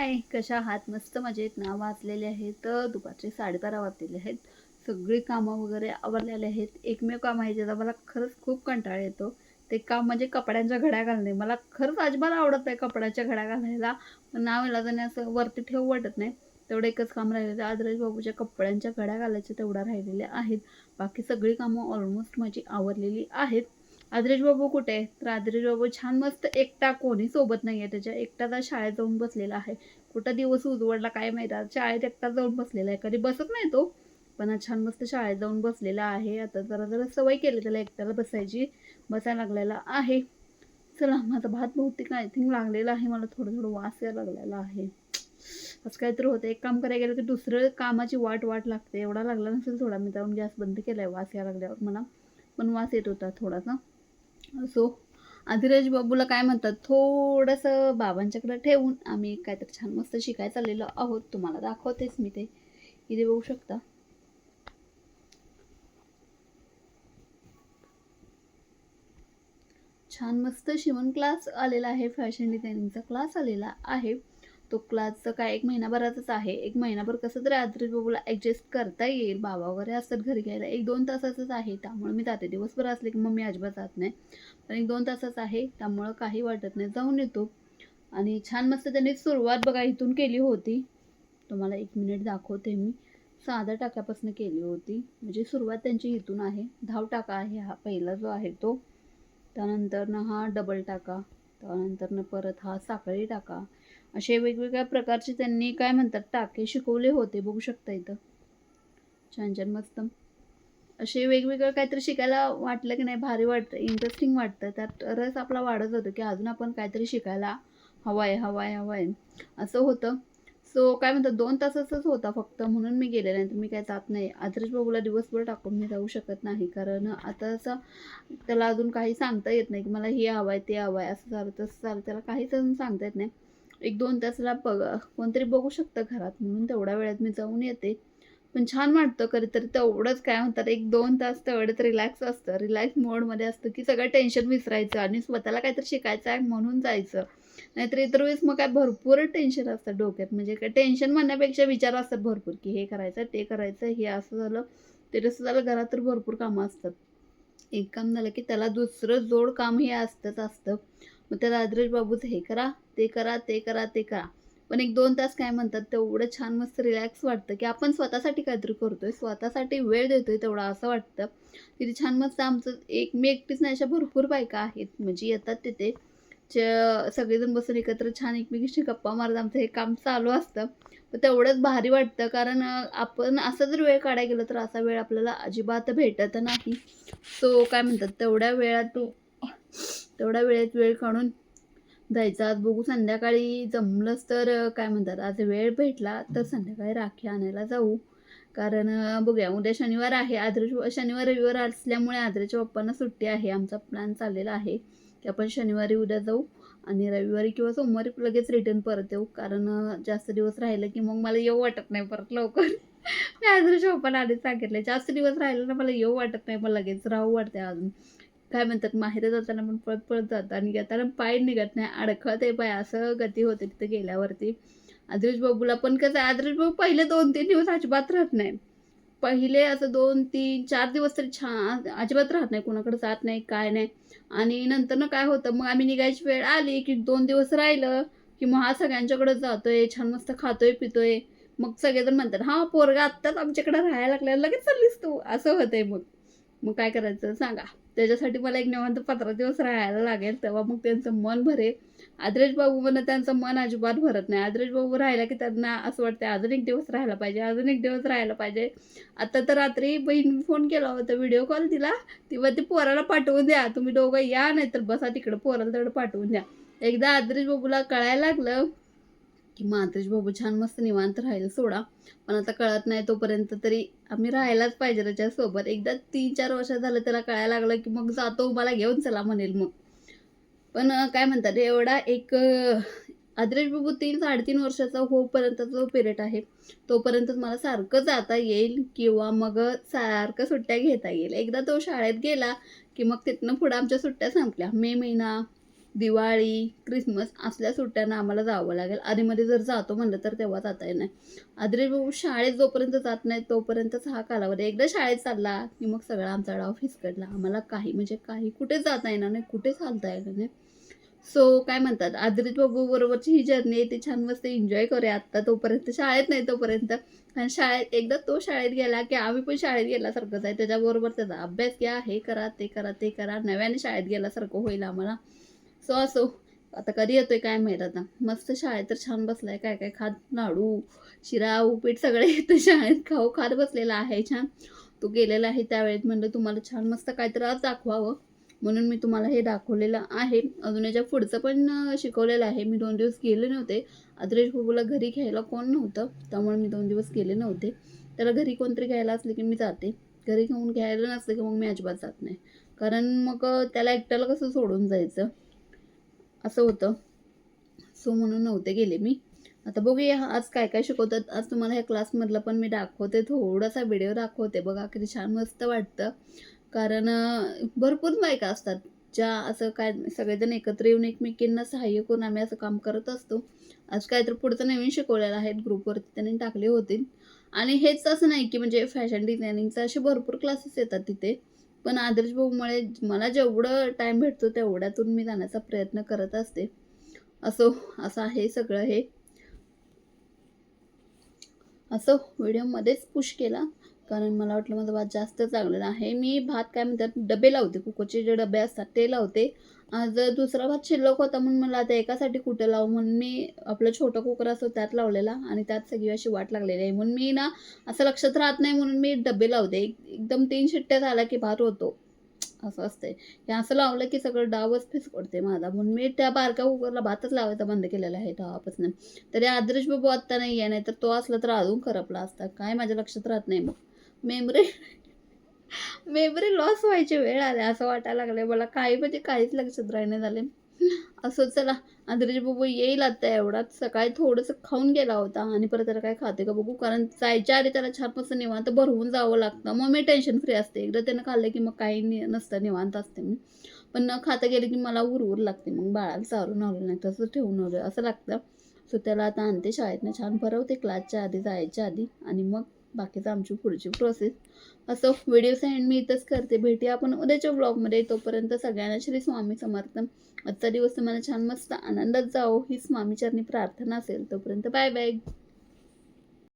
हाय कशा आहात मस्त मजेत ना वाचलेले आहेत. दुपारचे साडेबारा वाजलेले आहेत. सगळी कामं वगैरे आवरलेले आहेत. एकमेव काम आहे ज्याचा मला खरंच खूप कंटाळा येतो. ते काम म्हणजे कपड्यांच्या घड्या घालणे. मला खरंच अजिबात आवडत नाही कपड्याच्या घड्या घालायला. पण नाव इलाजाने असं वरती ठेवू वाटत नाही. तेवढं एकच काम राहिलेलं आहे. आदराज बाबूच्या कपड्यांच्या घड्या घालायच्या तेवढ्या राहिलेल्या आहेत. बाकी सगळी कामं ऑलमोस्ट माझी आवरलेली आहेत. आदरेश बाबू कुठे आहे तर आदरेश बाबू छान मस्त एकटा कोणी सोबत नाही आहे त्याच्या. एकटा शाळेत जाऊन बसलेला आहे. कुठं दिवस उजवडला काय माहिती? शाळेत एकटा जाऊन बसलेला आहे. कधी बसत नाही तो पण आज छान मस्त शाळेत जाऊन बसलेला आहे. आता जरा जरा सवय केली त्याला एकट्याला बसायची. बसायला लागलेला आहे. चला माझा भात बहुतेक आय थिंक लागलेला आहे. मला थोडं थोडं वास यायला लागलेला आहे. असं काहीतरी होतं. एक काम करायला गेलं की दुसरं कामाची वाट वाट लागते. एवढा लागला नसेल थोडा. मी जाऊन गॅस बंद केला आहे वास यायला लागल्यावर मला पण वास येत होता थोडासा. सो अधिराज बाबूला काय म्हणतात थोडंसं बाबांच्याकडे ठेवून आम्ही काहीतरी छान मस्त शिकाय चाललेलो आहोत. तुम्हाला दाखवतेच मी ते. इथे बघू शकता. छान मस्त शिवण क्लास आलेला आहे. फॅशन डिझायनिंगचा क्लास आलेला आहे. तो क्लासचं काय एक महिनाभराचाच आहे. एक महिनाभर कसं तरी आदरीज बाबूला ॲडजस्ट करता येईल. बाबा वगैरे असतात घरी घ्यायला. एक दोन तासाचंच आहे. त्यामुळे मी जाते. दिवसभर असले की मग मी अजिबात जात नाही. पण एक दोन तासाच आहे. त्यामुळं काही वाटत नाही. जाऊन येतो. आणि छान मस्त त्यांनी सुरुवात बघा इथून केली होती. तुम्हाला एक मिनिट दाखवते मी. साधा टाक्यापासून केली होती. म्हणजे सुरुवात त्यांची इथून आहे. धाव टाका आहे हा. पहिला जो आहे तो. त्यानंतरनं हा डबल टाका. त्यानंतरनं परत हा साखळी टाका. असे वेगवेगळ्या प्रकारचे त्यांनी काय म्हणतात टाके शिकवले होते बघू शकता इथं. छान छान मस्त. असे वेगवेगळं काहीतरी शिकायला वाटलं की नाही भारी वाटतं इंटरेस्टिंग वाटतं. त्यात रस आपला वाढत जातो की अजून आपण काहीतरी शिकायला हवं आहे हवं आहे हवं आहे असं होतं. सो काय म्हणतात दोन तासाचाच होता फक्त म्हणून मी गेले नाही. तर मी काय जात नाही. आदर्श बाबूला दिवसभर टाकून मी जाऊ शकत नाही. कारण आता असं त्याला अजून काही सांगता येत नाही की मला हे हवं आहे ते हवं आहे असं झालं तसं झालं. त्याला काहीच अजून सांगता येत नाही. एक दोन तासाला बघा कोणतरी बघू शकतं घरात म्हणून तेवढ्या वेळात मी जाऊन येते. पण छान वाटतं कधीतरी तेवढंच काय म्हणतात एक दोन तास तेवढंच रिलॅक्स असतं. रिलॅक्स मोडमध्ये असतं की सगळं टेन्शन विसरायचं आणि स्वतःला काहीतरी शिकायचं आहे म्हणून जायचं. नाहीतर इतर वेळेस मग काय भरपूर टेन्शन असतं डोक्यात. म्हणजे काय टेन्शन म्हणण्यापेक्षा विचार असतात भरपूर की हे करायचं ते करायचं हे असं झालं ते तसं झालं घरात तर भरपूर कामं असतात. एक काम झालं की त्याला दुसरं जोड काम हे असतंच असतं. मग त्याला आदरेश बाबूचं हे करा ते करा ते करा ते करा. पण एक दोन तास काय म्हणतात तेवढं छान मस्त रिलॅक्स वाटतं की आपण स्वतःसाठी काहीतरी करतोय स्वतःसाठी वेळ देतोय तेवढं असं वाटतं. तिथे छान मस्त आमचं एक मी एकटीच नाही अशा भरपूर बायका आहेत. म्हणजे येतात तिथे. सगळेजण बसून एकत्र छान एकमेकीशी गप्पा मारत आमचं हे काम चालू असतं. पण तेवढंच भारी वाटतं कारण आपण असं जर वेळ काढायला गेलं तर असा वेळ आपल्याला अजिबात भेटत नाही. सो काय म्हणतात तेवढ्या वेळात तेवढ्या वेळेत वेळ काढून जायचा. आज बघू संध्याकाळी जमलंच तर काय म्हणतात आज वेळ भेटला तर संध्याकाळी राखी आणायला जाऊ. कारण बघूया. उद्या शनिवार आहे. आदर्श शनिवार रविवार असल्यामुळे आदर्शच्या पप्पांना सुट्टी आहे. आमचा प्लॅन चाललेला आहे की आपण शनिवारी उद्या जाऊ आणि रविवारी किंवा सोमवारी लगेच रिटर्न परत येऊ. कारण जास्त दिवस राहिलं की मग मला येऊ वाटत नाही परत लवकर. मी आदरेच्या पप्पाला आधीच सांगितलं जास्त दिवस राहिलं ना मला येऊ वाटत नाही मग लगेच राहू वाटते अजून. काय म्हणतात माहेर जाताना पण पळत पळत जातं आणि येताना पाय निघत नाही. अडखत आहे पाय. असं गती होते तिथं गेल्यावरती. आदर्श बाबूला. पण कसं आदर्श बाबू पहिले दोन तीन दिवस अजिबात राहत नाही. पहिले असं दोन तीन चार दिवस तरी छान अजिबात राहत नाही. कोणाकडे जात नाही काय नाही. आणि नंतर ना काय होतं मग आम्ही निघायची वेळ आली की दोन दिवस राहिलं की मग हा सगळ्यांच्याकडे जातोय छान मस्त खातोय पितोय. मग सगळेजण म्हणतात हा पोरगा आत्ताच आमच्याकडे राहायला लागल्या लगेच चाललीस तू. असं होतंय मग. मग काय करायचं सांगा. त्याच्यासाठी मला एक निवांत पंधरा दिवस राहायला लागेल तेव्हा मग त्यांचं मन भरेल आदरेश बाबू म्हणून त्यांचं मन अजिबात भरत नाही. आदरेश बाबू राहिला की त्यांना असं वाटतं अजून एक दिवस राहायला पाहिजे अजून एक दिवस राहायला पाहिजे. आता तर रात्री बहीण फोन केला होता व्हिडिओ कॉल दिला तेव्हा ते पोराला पाठवून द्या. तुम्ही दोघं या नाही तर बसा तिकडं पोराला तेवढं पाठवून द्या. एकदा आदरेश बाबूला कळायला लागलं की मग बाबू छान मस्त निवांत राहील सोडा. पण आता कळत नाही तोपर्यंत तरी आम्ही राहायलाच पाहिजे त्याच्यासोबत. एकदा तीन चार वर्ष झालं त्याला कळायला लागलं की मग जातो मला घेऊन चला म्हणेल मग. पण काय म्हणतात एवढा एक आदरेश बाबू तीन साडेतीन वर्षाचा होपर्यंत जो पिरियड आहे. तोपर्यंत मला सारखं जाता येईल किंवा मग सारखं सुट्ट्या घेता येईल. एकदा तो शाळेत गेला की मग तिथनं पुढं आमच्या सुट्ट्या संपल्या. मे महिना दिवाळी क्रिसमस असल्या सुट्ट्यांना आम्हाला जावं लागेल. आधीमध्ये जर जातो म्हणलं तर तेव्हा जाता येणार नाही. आदरे शाळेत जोपर्यंत जात नाही तोपर्यंतच हा कालावधी. एकदा शाळेत चालला की मग सगळा आमचा डाव फिसकडला. आम्हाला काही म्हणजे काही कुठेच जाता येणार नाही कुठे चालता येणार नाही. सो काय म्हणतात? आदरित बाबू बरोबरची ही जर्नी आहे ती छान मस्त एन्जॉय करूया. आत्ता तोपर्यंत शाळेत नाही तोपर्यंत. आणि शाळेत एकदा तो शाळेत गेला की आम्ही पण शाळेत गेल्यासारखंच आहे. त्याच्याबरोबर त्याचा अभ्यास घ्या हे करा ते करा ते करा. नव्याने शाळेत गेल्यासारखं होईल आम्हाला. सो असो. आता कधी येतोय काय माहीत आता. मस्त शाळेत तर छान बसलाय. काय काय खात लाडू शिरा उपीट सगळे येतं शाळेत खाऊ खात बसलेला आहे छान. तो गेलेला आहे त्यावेळेत म्हणलं तुम्हाला छान मस्त काहीतरी आज दाखवावं. म्हणून मी तुम्हाला हे दाखवलेलं आहे. अजून याच्या पुढचं पण शिकवलेलं आहे. मी दोन दिवस गेले नव्हते. अद्रेश बाबूला घरी घ्यायला कोण नव्हतं. त्यामुळे मी दोन दिवस गेले नव्हते. त्याला घरी कोणतरी घ्यायला असले की मी जाते. घरी घेऊन घ्यायला नसलं की मग मी अजिबात जात नाही. कारण मग त्याला एकट्याला कसं सोडून जायचं? असं होतं. सो म्हणून नव्हते गेले मी. आता बघूया आज काय काय शिकवतात. आज तुम्हाला ह्या क्लासमधलं पण मी दाखवते. थोडासा व्हिडिओ दाखवते बघा. किती छान मस्त वाटतं. कारण भरपूर बायका असतात. ज्या असं काय सगळेजण एकत्र येऊन एकमेकींना सहाय्य करून आम्ही असं काम करत असतो. आज काय तर पुढचं नवीन शिकवलेलं आहे ग्रुपवरती त्यांनी टाकले होते आणि हेच असं नाही की म्हणजे फॅशन डिझायनिंगचं असे भरपूर क्लासेस येतात तिथे. पण आदर्श भाऊमुळे मला जेवढं टाईम भेटतो तेवढ्यातून मी जाण्याचा प्रयत्न करत असते. असो असं आहे सगळं हे. असं व्हिडिओमध्येच पुश केला. कारण मला वाटलं माझा भात जास्त चांगलेला आहे मी भात काय म्हणतात डबे लावते. कुकरचे जे डबे असतात ते लावते. आज दुसरा भात शिल्लक होता म्हणून मला आता एकासाठी कुठं लावू? म्हणून मी आपलं छोटं कुकर असतो त्यात लावलेला आणि त्यात सगळी अशी वाट लागलेली आहे. म्हणून मी ना असं लक्षात राहत नाही म्हणून मी डबे लावते एकदम तीन शिट्ट्या झाल्या की भात होतो. असं असतंय. हे असं लावलं की सगळं डावच फिसकडते माझा. म्हणून मी त्या बारक्या कुकरला भातच लावायचा बंद केलेला आहे डावापासून तरी आदर्श बाबू आत्ता नाही आहे नाही तर तो असला तर अजून खरपला असता काय माझ्या लक्षात राहत नाही मग. मेमरी मेमरी लॉस व्हायची वेळ आली असं वाटायला लागलं मला काही म्हणजे काहीच लक्षात राहणे झाले असं चला आदर्श बाबू येईल आता एवढाच. सकाळी थोडंसं खाऊन गेला होता आणि परत त्याला काय खाते का बघू. कारण जायच्या आधी त्याला छान मस्त निवांत भरवून जावं लागतं. मग मी टेन्शन फ्री असते. एकदा त्यानं खाल्लं की मग काही नसतं निवांत असते मी. पण न खाता गेले की मला उरवर लागते. मग बाळाला चारून आलं नाही तसं ठेवून आलं असं लागतं. सो त्याला आता आणते शाळेतनं छान. भरवते क्लासच्या आधी जायच्या आधी. आणि मग बाकीचं आमची पुढची प्रोसेस असं व्हिडिओ सेंड मी इथंच करते. भेटी आपण उद्याच्या ब्लॉगमध्ये तोपर्यंत सगळ्यांना श्री स्वामी समर्थ. आजचा दिवस तुम्हाला छान मस्त आनंदात जावो. ही स्वामीचरणी प्रार्थना असेल. तोपर्यंत बाय बाय